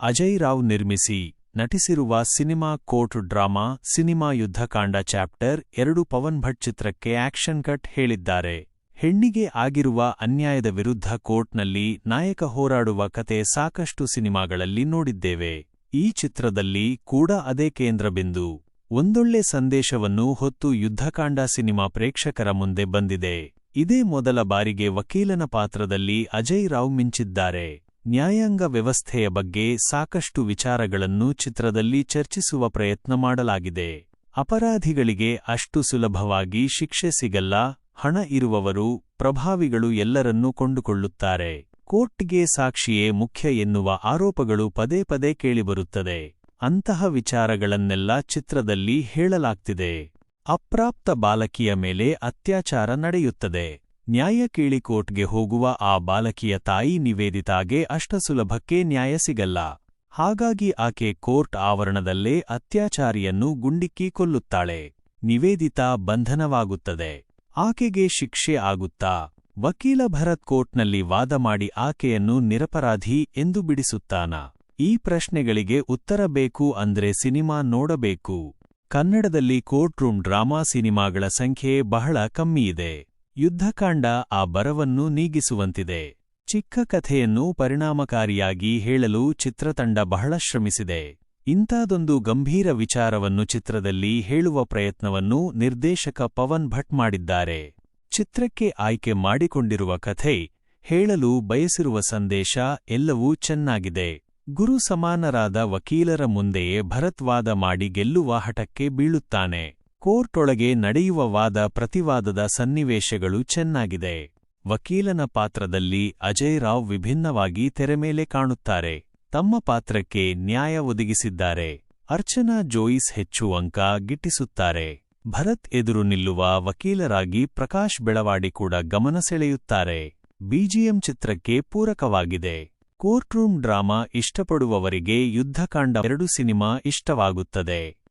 ಅಜಯ್ ರಾವ್ ನಿರ್ಮಿಸಿ ನಟಿಸಿರುವ cinema court drama, cinema Yuddhakanda chapter ಎರಡು ಪವನ್ ಭಟ್ ಚಿತ್ರಕ್ಕೆ ಆಕ್ಷನ್ ಕಟ್ ಹೇಳಿದ್ದಾರೆ. ಹೆಣ್ಣಿಗೆ ಆಗಿರುವ ಅನ್ಯಾಯದ ವಿರುದ್ಧ ಕೋರ್ಟ್ನಲ್ಲಿ ನಾಯಕ ಹೋರಾಡುವ ಕತೆ ಸಾಕಷ್ಟು ಸಿನಿಮಾಗಳಲ್ಲಿ ನೋಡಿದ್ದೇವೆ. ಈ ಚಿತ್ರದಲ್ಲಿ ಕೂಡ ಅದೇ ಕೇಂದ್ರಬಿಂದು ಒಂದೊಳ್ಳೆ ಸಂದೇಶವನ್ನು ಹೊತ್ತು ಯುದ್ಧಕಾಂಡ ಸಿನಿಮಾ ಪ್ರೇಕ್ಷಕರ ಮುಂದೆ ಬಂದಿದೆ. ಇದೇ ಮೊದಲ ಬಾರಿಗೆ ವಕೀಲನ ಪಾತ್ರದಲ್ಲಿ ಅಜಯ್ ರಾವ್ ಮಿಂಚಿದ್ದಾರೆ. ನ್ಯಾಯಾಂಗ ವ್ಯವಸ್ಥೆಯ ಬಗ್ಗೆ ಸಾಕಷ್ಟು ವಿಚಾರಗಳನ್ನು ಚಿತ್ರದಲ್ಲಿ ಚರ್ಚಿಸುವ ಪ್ರಯತ್ನ ಮಾಡಲಾಗಿದೆ. ಅಪರಾಧಿಗಳಿಗೆ ಅಷ್ಟು ಸುಲಭವಾಗಿ ಶಿಕ್ಷೆ ಸಿಗಲ್ಲ, ಹಣ ಇರುವವರು, ಪ್ರಭಾವಿಗಳು ಎಲ್ಲರನ್ನೂ ಕೊಂಡುಕೊಳ್ಳುತ್ತಾರೆ. ಕೋರ್ಟ್ಗೆ ಸಾಕ್ಷಿಯೇ ಮುಖ್ಯ ಎನ್ನುವ ಆರೋಪಗಳು ಪದೇ ಪದೇ ಕೇಳಿಬರುತ್ತದೆ. ಅಂತಹ ವಿಚಾರಗಳನ್ನೆಲ್ಲ ಚಿತ್ರದಲ್ಲಿ ಹೇಳಲಾಗ್ತಿದೆ. ಅಪ್ರಾಪ್ತ ಬಾಲಕಿಯ ಮೇಲೆ ಅತ್ಯಾಚಾರ ನಡೆಯುತ್ತದೆ. ನ್ಯಾಯ ಕೇಳಿ ಕೋರ್ಟ್ಗೆ ಹೋಗುವ ಆ ಬಾಲಕಿಯ ತಾಯಿ ನಿವೇದಿತಾಗೆ ಅಷ್ಟ ಸುಲಭಕ್ಕೆ ನ್ಯಾಯ ಸಿಗಲ್ಲ. ಹಾಗಾಗಿ ಆಕೆ ಕೋರ್ಟ್ ಆವರಣದಲ್ಲೇ ಅತ್ಯಾಚಾರಿಯನ್ನು ಗುಂಡಿಕ್ಕಿ ಕೊಲ್ಲುತ್ತಾಳೆ. ನಿವೇದಿತಾ ಬಂಧನವಾಗುತ್ತದೆ. ಆಕೆಗೆ ಶಿಕ್ಷೆ ಆಗುತ್ತಾ? ವಕೀಲ ಭರತ್ ಕೋರ್ಟ್ನಲ್ಲಿ ವಾದ ಮಾಡಿ ಆಕೆಯನ್ನು ನಿರಪರಾಧಿ ಎಂದು ಬಿಡಿಸುತ್ತಾನ? ಈ ಪ್ರಶ್ನೆಗಳಿಗೆ ಉತ್ತರ ಬೇಕು ಅಂದ್ರೆ ಸಿನಿಮಾ ನೋಡಬೇಕು. ಕನ್ನಡದಲ್ಲಿ ಕೋರ್ಟ್ ರೂಮ್ ಡ್ರಾಮಾ ಸಿನಿಮಾಗಳ ಸಂಖ್ಯೆ ಬಹಳ ಕಮ್ಮಿಯಿದೆ. ಯುದ್ಧಕಾಂಡ ಆ ಬರವನ್ನು ನೀಗಿಸುವಂತಿದೆ. ಚಿಕ್ಕ ಕಥೆಯನ್ನು ಪರಿಣಾಮಕಾರಿಯಾಗಿ ಹೇಳಲು ಚಿತ್ರತಂಡ ಬಹಳ ಶ್ರಮಿಸಿದೆ. ಇಂಥದೊಂದು ಗಂಭೀರ ವಿಚಾರವನ್ನು ಚಿತ್ರದಲ್ಲಿ ಹೇಳುವ ಪ್ರಯತ್ನವನ್ನು ನಿರ್ದೇಶಕ ಪವನ್ ಭಟ್ ಮಾಡಿದ್ದಾರೆ. ಚಿತ್ರಕ್ಕೆ ಆಯ್ಕೆ ಮಾಡಿಕೊಂಡಿರುವ ಕಥೆ, ಹೇಳಲು ಬಯಸಿರುವ ಸಂದೇಶ ಎಲ್ಲವೂ ಚೆನ್ನಾಗಿದೆ. ಗುರು ಸಮಾನರಾದ ವಕೀಲರ ಮುಂದೆಯೇ ಭರತ್ವಾದ ಮಾಡಿ ಗೆಲ್ಲುವ ಹಠಕ್ಕೆ ಬೀಳುತ್ತಾನೆ. ಕೋರ್ಟ್ ಒಳಗೆ ನಡೆಯುವ ವಾದ ಪ್ರತಿವಾದದ ಸನ್ನಿವೇಶಗಳು ಚೆನ್ನಾಗಿದೆ. ವಕೀಲನ ಪಾತ್ರದಲ್ಲಿ ಅಜಯ್ ರಾವ್ ವಿಭಿನ್ನವಾಗಿ ತೆರೆಮೇಲೆ ಕಾಣುತ್ತಾರೆ. ತಮ್ಮ ಪಾತ್ರಕ್ಕೆ ನ್ಯಾಯ ಒದಗಿಸಿದ್ದಾರೆ. ಅರ್ಚನಾ ಜೋಯಿಸ್ ಹೆಚ್ಚು ಅಂಕ ಗಿಟ್ಟಿಸುತ್ತಾರೆ. ಭರತ್ ಎದುರು ನಿಲ್ಲುವ ವಕೀಲರಾಗಿ ಪ್ರಕಾಶ್ ಬೆಳವಾಡಿ ಕೂಡ ಗಮನ ಸೆಳೆಯುತ್ತಾರೆ. ಬಿಜಿಎಂ ಚಿತ್ರಕ್ಕೆ ಪೂರಕವಾಗಿದೆ. ಕೋರ್ಟ್ ರೂಮ್ ಡ್ರಾಮಾ ಇಷ್ಟಪಡುವವರಿಗೆ ಯುದ್ಧಕಾಂಡ ಎರಡು ಸಿನಿಮಾ ಇಷ್ಟವಾಗುತ್ತದೆ.